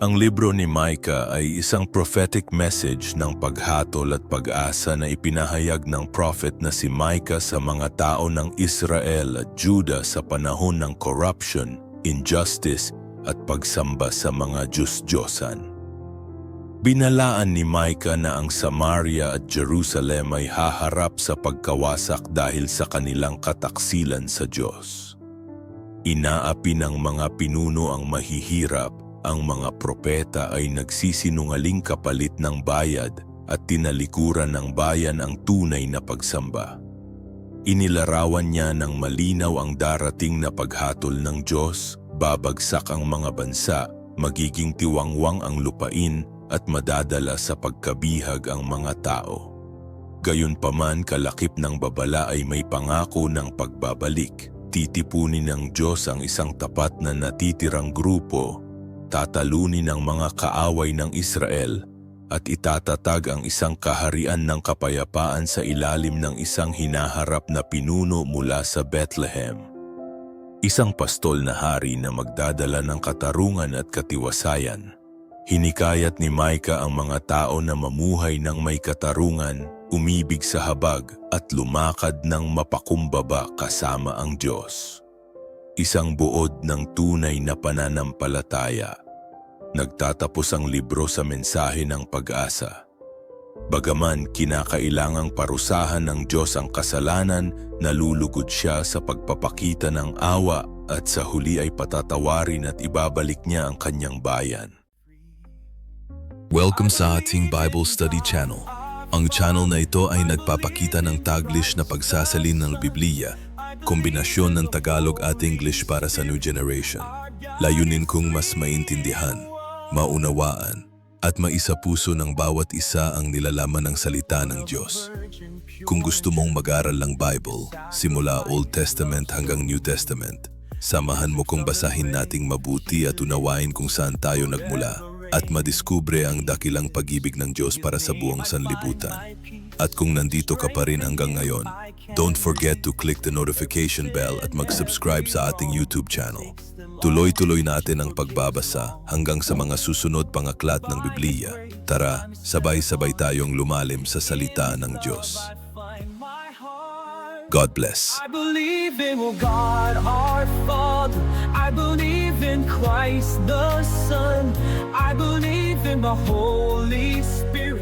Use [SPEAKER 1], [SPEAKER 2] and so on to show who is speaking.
[SPEAKER 1] Ang libro ni Micah ay isang prophetic message ng paghatol at pag-asa na ipinahayag ng prophet na si Micah sa mga tao ng Israel at Judah sa panahon ng corruption, injustice at pagsamba sa mga Diyos-Diyosan. Binalaan ni Micah na ang Samaria at Jerusalem ay haharap sa pagkawasak dahil sa kanilang kataksilan sa Diyos. Inaapi ng mga pinuno ang mahihirap, ang mga propeta ay nagsisinungaling kapalit ng bayad at tinalikuran ng bayan ang tunay na pagsamba. Inilarawan niya ng malinaw ang darating na paghatol ng Diyos, babagsak ang mga bansa, magiging tiwangwang ang lupain at madadala sa pagkabihag ang mga tao. Gayunpaman kalakip ng babala ay may pangako ng pagbabalik. Titipunin ng Diyos ang isang tapat na natitirang grupo, tatalunin ang mga kaaway ng Israel, at itatatag ang isang kaharian ng kapayapaan sa ilalim ng isang hinaharap na pinuno mula sa Bethlehem. Isang pastol na hari na magdadala ng katarungan at katiwasayan. Hinikayat ni Micah ang mga tao na mamuhay ng may katarungan, umibig sa habag at lumakad ng mapakumbaba kasama ang Diyos. Isang buod ng tunay na pananampalataya. Nagtatapos ang libro sa mensahe ng pag-asa. Bagaman kinakailangang parusahan ng Diyos ang kasalanan, nalulugod siya sa pagpapakita ng awa at sa huli ay patatawarin at ibabalik niya ang kanyang bayan.
[SPEAKER 2] Welcome sa ating Bible Study Channel. Ang channel na ito ay nagpapakita ng Taglish na pagsasalin ng Biblia, kombinasyon ng Tagalog at English para sa new generation. Layunin kong mas maintindihan, maunawaan, at maisapuso ng bawat isa ang nilalaman ng salita ng Diyos. Kung gusto mong mag-aral ng Bible, simula Old Testament hanggang New Testament, samahan mo kong basahin nating mabuti at unawain kung saan tayo nagmula at madiskubre ang dakilang pag-ibig ng Diyos para sa buong sanlibutan. At kung nandito ka pa rin hanggang ngayon, don't forget to click the notification bell at mag-subscribe sa ating YouTube channel. Tuloy-tuloy natin ang pagbabasa hanggang sa mga susunod pang aklat ng Biblia. Tara, sabay-sabay tayong lumalim sa salita ng Diyos. God bless.
[SPEAKER 3] I believe in God our Father. I believe in Christ the Son. I believe in the Holy Spirit.